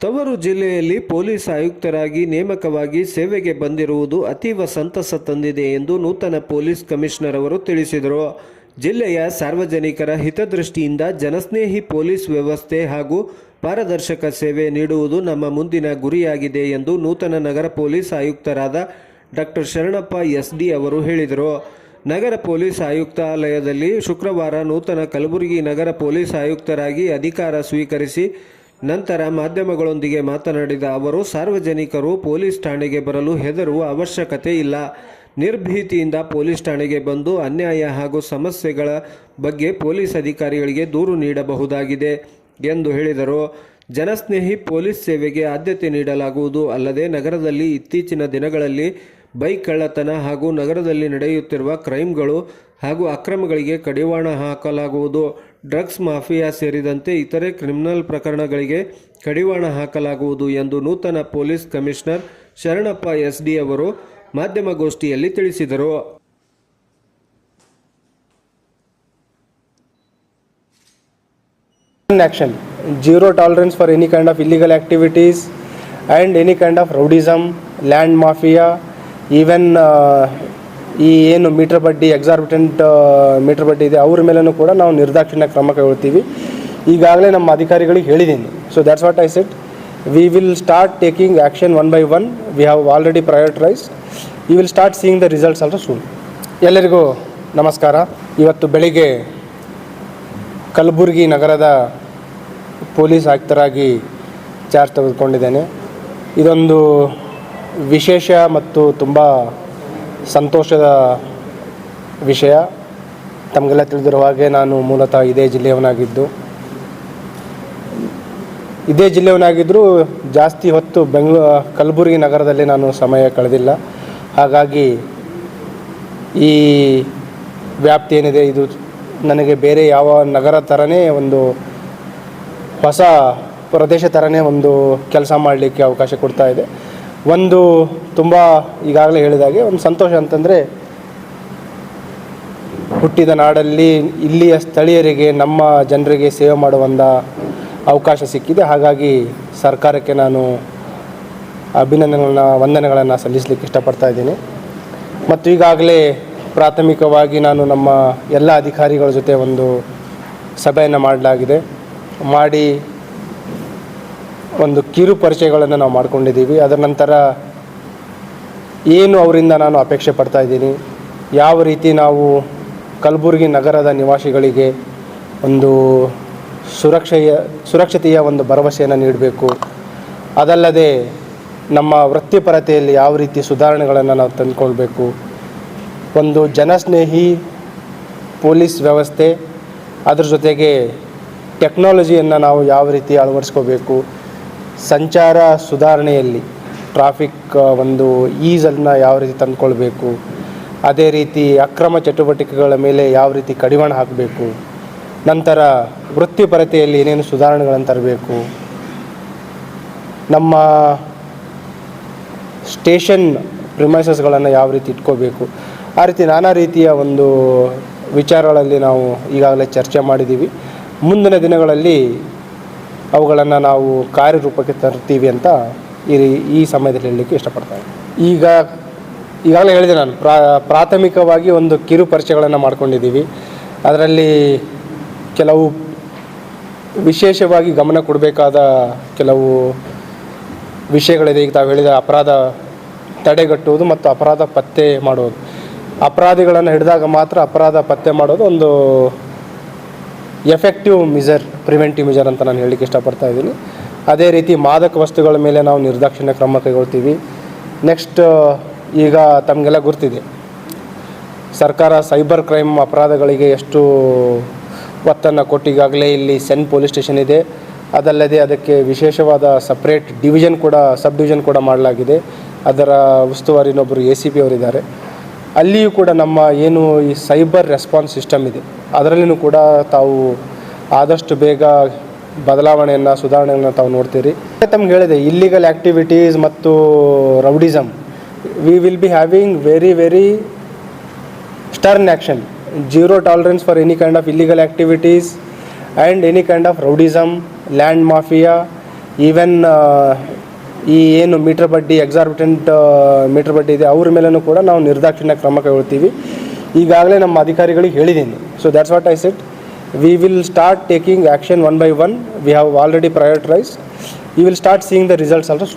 ತವರು ಜಿಲ್ಲೆಯಲ್ಲಿ ಪೊಲೀಸ್ ಆಯುಕ್ತರಾಗಿ ನೇಮಕವಾಗಿ ಸೇವೆಗೆ ಬಂದಿರುವುದು ಅತೀವ ಸಂತಸ ತಂದಿದೆ ಎಂದು ನೂತನ ಪೊಲೀಸ್ ಕಮಿಷನರ್ ಅವರು ತಿಳಿಸಿದರು. ಜಿಲ್ಲೆಯ ಸಾರ್ವಜನಿಕರ ಹಿತದೃಷ್ಟಿಯಿಂದ ಜನಸ್ನೇಹಿ ಪೊಲೀಸ್ ವ್ಯವಸ್ಥೆ ಹಾಗೂ ಪಾರದರ್ಶಕ ಸೇವೆ ನೀಡುವುದು ನಮ್ಮ ಮುಂದಿನ ಗುರಿಯಾಗಿದೆ ಎಂದು ನೂತನ ನಗರ ಪೊಲೀಸ್ ಆಯುಕ್ತರಾದ ಡಾಕ್ಟರ್ ಶರಣಪ್ಪ ಎಸ್ ಡಿ ಅವರು ಹೇಳಿದರು. ನಗರ ಪೊಲೀಸ್ ಆಯುಕ್ತಾಲಯದಲ್ಲಿ ಶುಕ್ರವಾರ ನೂತನ ಕಲಬುರಗಿ ನಗರ ಪೊಲೀಸ್ ಆಯುಕ್ತರಾಗಿ ಅಧಿಕಾರ ಸ್ವೀಕರಿಸಿ ನಂತರ ಮಾಧ್ಯಮಗಳೊಂದಿಗೆ ಮಾತನಾಡಿದ ಅವರು, ಸಾರ್ವಜನಿಕರು ಪೊಲೀಸ್ ಠಾಣೆಗೆ ಬರಲು ಹೆದರುವ ಅವಶ್ಯಕತೆ ಇಲ್ಲ. ನಿರ್ಭೀತಿಯಿಂದ ಪೊಲೀಸ್ ಠಾಣೆಗೆ ಬಂದು ಅನ್ಯಾಯ ಹಾಗೂ ಸಮಸ್ಯೆಗಳ ಬಗ್ಗೆ ಪೊಲೀಸ್ ಅಧಿಕಾರಿಗಳಿಗೆ ದೂರು ನೀಡಬಹುದಾಗಿದೆ ಎಂದು ಹೇಳಿದರು. ಜನಸ್ನೇಹಿ ಪೊಲೀಸ್ ಸೇವೆಗೆ ಆದ್ಯತೆ ನೀಡಲಾಗುವುದು. ಅಲ್ಲದೆ ನಗರದಲ್ಲಿ ಇತ್ತೀಚಿನ ದಿನಗಳಲ್ಲಿ ಬೈಕ್ ಕಳ್ಳತನ ಹಾಗೂ ನಗರದಲ್ಲಿ ನಡೆಯುತ್ತಿರುವ ಕ್ರೈಮ್ಗಳು ಹಾಗೂ ಅಕ್ರಮಗಳಿಗೆ ಕಡಿವಾಣ ಹಾಕಲಾಗುವುದು. ಡ್ರಗ್ಸ್ ಮಾಫಿಯಾ ಸೇರಿದಂತೆ ಇತರೆ ಕ್ರಿಮಿನಲ್ ಪ್ರಕರಣಗಳಿಗೆ ಕಡಿವಾಣ ಹಾಕಲಾಗುವುದು ಎಂದು ನೂತನ police commissioner Sharanappa S D ಅವರು ಮಾಧ್ಯಮಗೋಷ್ಠಿಯಲ್ಲಿ ತಿಳಿಸಿದರು. Action zero tolerance for any kind of illegal activities and any kind of rowdyism land mafia even ಈ ಏನು ಮೀಟರ್ ಬಡ್ಡಿ ಎಕ್ಸಾರ್ಬಿಟೆಂಟ್ ಮೀಟರ್ ಬಡ್ಡಿ ಇದೆ, ಅವ್ರ ಮೇಲೂ ಕೂಡ ನಾವು ನಿರ್ದಾಕ್ಷಿಣ್ಯ ಕ್ರಮ ಕೈಗೊಳ್ತೀವಿ. ಈಗಾಗಲೇ ನಮ್ಮ ಅಧಿಕಾರಿಗಳಿಗೆ ಹೇಳಿದ್ದೀನಿ. So that's what I set we will start taking action one by one we have already prioritise you will start seeing the results also soon ಎಲ್ಲರಿಗೂ ನಮಸ್ಕಾರ. ಇವತ್ತು ಬೆಳಿಗ್ಗೆ ಕಲಬುರಗಿ ನಗರದ ಪೊಲೀಸ್ ಆಯುಕ್ತರಾಗಿ ಚಾರ್ಜ್ ತೆಗೆದುಕೊಂಡಿದ್ದೇನೆ. ಇದೊಂದು ವಿಶೇಷ ಮತ್ತು ತುಂಬ ಸಂತೋಷದ ವಿಷಯ. ತಮಗೆಲ್ಲ ತಿಳಿದಿರುವ ಹಾಗೆ ನಾನು ಮೂಲತಃ ಇದೇ ಜಿಲ್ಲೆಯವನಾಗಿದ್ದು. ಇದೇ ಜಿಲ್ಲೆಯವನಾಗಿದ್ದರೂ ಜಾಸ್ತಿ ಹೊತ್ತು ಬೆಂಗಳೂರು ಕಲಬುರಗಿ ನಗರದಲ್ಲಿ ನಾನು ಸಮಯ ಕಳೆದಿಲ್ಲ. ಹಾಗಾಗಿ ಈ ವ್ಯಾಪ್ತಿ ಏನಿದೆ, ಇದು ನನಗೆ ಬೇರೆ ಯಾವ ನಗರ ಥರನೇ ಒಂದು ಹೊಸ ಪ್ರದೇಶ ಥರನೇ ಒಂದು ಕೆಲಸ ಮಾಡಲಿಕ್ಕೆ ಅವಕಾಶ ಕೊಡ್ತಾ ಇದೆ. ಒಂದು ತುಂಬ ಈಗಾಗಲೇ ಹೇಳಿದಾಗೆ ಒಂದು ಸಂತೋಷ ಅಂತಂದರೆ ಹುಟ್ಟಿದ ನಾಡಲ್ಲಿ ಇಲ್ಲಿಯ ಸ್ಥಳೀಯರಿಗೆ, ನಮ್ಮ ಜನರಿಗೆ ಸೇವೆ ಮಾಡುವಂಥ ಅವಕಾಶ ಸಿಕ್ಕಿದೆ. ಹಾಗಾಗಿ ಸರ್ಕಾರಕ್ಕೆ ನಾನು ಅಭಿನಂದನೆಗಳನ್ನ, ವಂದನೆಗಳನ್ನು ಸಲ್ಲಿಸಲಿಕ್ಕೆ ಇಷ್ಟಪಡ್ತಾ ಇದ್ದೀನಿ. ಮತ್ತು ಈಗಾಗಲೇ ಪ್ರಾಥಮಿಕವಾಗಿ ನಾನು ನಮ್ಮ ಎಲ್ಲ ಅಧಿಕಾರಿಗಳ ಜೊತೆ ಒಂದು ಸಭೆಯನ್ನು ಮಾಡಲಾಗಿದೆ. ಮಾಡಿ ಒಂದು ಕಿರು ಪರಿಚಯಗಳನ್ನು ನಾವು ಮಾಡಿಕೊಂಡಿದ್ದೀವಿ. ಅದರ ನಂತರ ಏನು ಅವರಿಂದ ನಾನು ಅಪೇಕ್ಷೆ ಪಡ್ತಾ ಇದ್ದೀನಿ. ಯಾವ ರೀತಿ ನಾವು ಕಲಬುರಗಿ ನಗರದ ನಿವಾಸಿಗಳಿಗೆ ಒಂದು ಸುರಕ್ಷೆಯ, ಸುರಕ್ಷತೆಯ ಒಂದು ಭರವಸೆಯನ್ನು ನೀಡಬೇಕು. ಅದಲ್ಲದೆ ನಮ್ಮ ವೃತ್ತಿಪರತೆಯಲ್ಲಿ ಯಾವ ರೀತಿ ಸುಧಾರಣೆಗಳನ್ನು ನಾವು ತಂದುಕೊಳ್ಬೇಕು. ಒಂದು ಜನಸ್ನೇಹಿ ಪೊಲೀಸ್ ವ್ಯವಸ್ಥೆ, ಅದರ ಜೊತೆಗೆ ಟೆಕ್ನಾಲಜಿಯನ್ನು ನಾವು ಯಾವ ರೀತಿ ಅಳವಡಿಸ್ಕೋಬೇಕು. ಸಂಚಾರ ಸುಧಾರಣೆಯಲ್ಲಿ ಟ್ರಾಫಿಕ್ ಒಂದು ಈಸನ್ನು ಯಾವ ರೀತಿ ತಂದುಕೊಳ್ಬೇಕು, ಅದೇ ರೀತಿ ಅಕ್ರಮ ಚಟುವಟಿಕೆಗಳ ಮೇಲೆ ಯಾವ ರೀತಿ ಕಡಿವಾಣ ಹಾಕಬೇಕು, ನಂತರ ವೃತ್ತಿಪರತೆಯಲ್ಲಿ ಏನೇನು ಸುಧಾರಣೆಗಳನ್ನು ತರಬೇಕು, ನಮ್ಮ ಸ್ಟೇಷನ್ ಪ್ರಿಮೈಸಸ್ಗಳನ್ನು ಯಾವ ರೀತಿ ಇಟ್ಕೋಬೇಕು, ಆ ರೀತಿ ನಾನಾ ರೀತಿಯ ಒಂದು ವಿಚಾರಗಳಲ್ಲಿ ನಾವು ಈಗಾಗಲೇ ಚರ್ಚೆ ಮಾಡಿದ್ದೀವಿ. ಮುಂದಿನ ದಿನಗಳಲ್ಲಿ ಅವುಗಳನ್ನು ನಾವು ಕಾರ್ಯರೂಪಕ್ಕೆ ತರ್ತೀವಿ ಅಂತ ಈ ಈ ಸಮಯದಲ್ಲಿ ಹೇಳಲಿಕ್ಕೆ ಇಷ್ಟಪಡ್ತಾರೆ ಈಗ ಈಗಾಗಲೇ ಹೇಳಿದೆ ನಾನು, ಪ್ರಾ ಪ್ರಾಥಮಿಕವಾಗಿ ಒಂದು ಕಿರು ಪರಿಚಯಗಳನ್ನು ಮಾಡ್ಕೊಂಡಿದ್ದೀವಿ. ಅದರಲ್ಲಿ ಕೆಲವು ವಿಶೇಷವಾಗಿ ಗಮನ ಕೊಡಬೇಕಾದ ಕೆಲವು ವಿಷಯಗಳಿದೆ. ಈಗ ತಾವು ಹೇಳಿದ ಅಪರಾಧ ತಡೆಗಟ್ಟುವುದು ಮತ್ತು ಅಪರಾಧ ಪತ್ತೆ ಮಾಡುವುದು. ಅಪರಾಧಿಗಳನ್ನು ಹಿಡಿದಾಗ ಮಾತ್ರ ಅಪರಾಧ ಪತ್ತೆ ಮಾಡೋದು ಒಂದು ಎಫೆಕ್ಟಿವ್ ಮಿಸರ್ ಪ್ರಿವೆಂಟಿವ್ ಮಿಸರ್ ಅಂತ ನಾನು ಹೇಳಲಿಕ್ಕೆ ಇಷ್ಟಪಡ್ತಾ ಇದ್ದೀನಿ. ಅದೇ ರೀತಿ ಮಾದಕ ವಸ್ತುಗಳ ಮೇಲೆ ನಾವು ನಿರ್ದಾಕ್ಷಿಣ್ಯ ಕ್ರಮ ಕೈಗೊಳ್ತೀವಿ. ನೆಕ್ಸ್ಟ್ ಈಗ ತಮಗೆಲ್ಲ ಗುರ್ತಿದೆ ಸರ್ಕಾರ ಸೈಬರ್ ಕ್ರೈಮ್ ಅಪರಾಧಗಳಿಗೆ ಎಷ್ಟು ಒತ್ತನ್ನು ಕೊಟ್ಟಿಗಾಗಲೇ ಇಲ್ಲಿ ಸೆನ್ ಪೊಲೀಸ್ ಸ್ಟೇಷನ್ ಇದೆ. ಅದಲ್ಲದೆ ಅದಕ್ಕೆ ವಿಶೇಷವಾದ ಸಪ್ರೇಟ್ ಡಿವಿಷನ್ ಕೂಡ ಸಬ್ ಡಿವಿಷನ್ ಕೂಡ ಮಾಡಲಾಗಿದೆ. ಅದರ ಉಸ್ತುವಾರಿನೊಬ್ಬರು ಎ ಸಿ ಪಿ ಅವರಿದ್ದಾರೆ. ಅಲ್ಲಿಯೂ ಕೂಡ ನಮ್ಮ ಏನು ಈ ಸೈಬರ್ ರೆಸ್ಪಾನ್ಸ್ ಸಿಸ್ಟಮ್ ಇದೆ. ಅದರಲ್ಲಿಯೂ ಕೂಡ ತಾವು ಆದಷ್ಟು ಬೇಗ ಬದಲಾವಣೆಯನ್ನು, ಸುಧಾರಣೆಯನ್ನು ತಾವು ನೋಡ್ತೀರಿ. ತಮ್ಗೆ ಹೇಳಿದೆ ಇಲ್ಲಿಗಲ್ ಆ್ಯಕ್ಟಿವಿಟೀಸ್ ಮತ್ತು rowdyism we will be having very very stern action zero tolerance for any kind of illegal activities and any kind of rowdyism land mafia even ಈ ಏನು ಮೀಟರ್ ಬಡ್ಡಿ ಎಕ್ಸಾರ್ಬಿಟೆಂಟ್ ಮೀಟರ್ ಬಡ್ಡಿ ಇದೆ, ಅವ್ರ ಮೇಲೂ ಕೂಡ ನಾವು ನಿರ್ದಾಕ್ಷಿಣ್ಯ ಕ್ರಮ ಕೈಗೊಳ್ತೀವಿ. ಈಗಾಗಲೇ ನಮ್ಮ ಅಧಿಕಾರಿಗಳಿಗೆ ಹೇಳಿದ್ದೀನಿ. So that's what I set we will start taking action one by one we have already prioritise you will start seeing the results also soon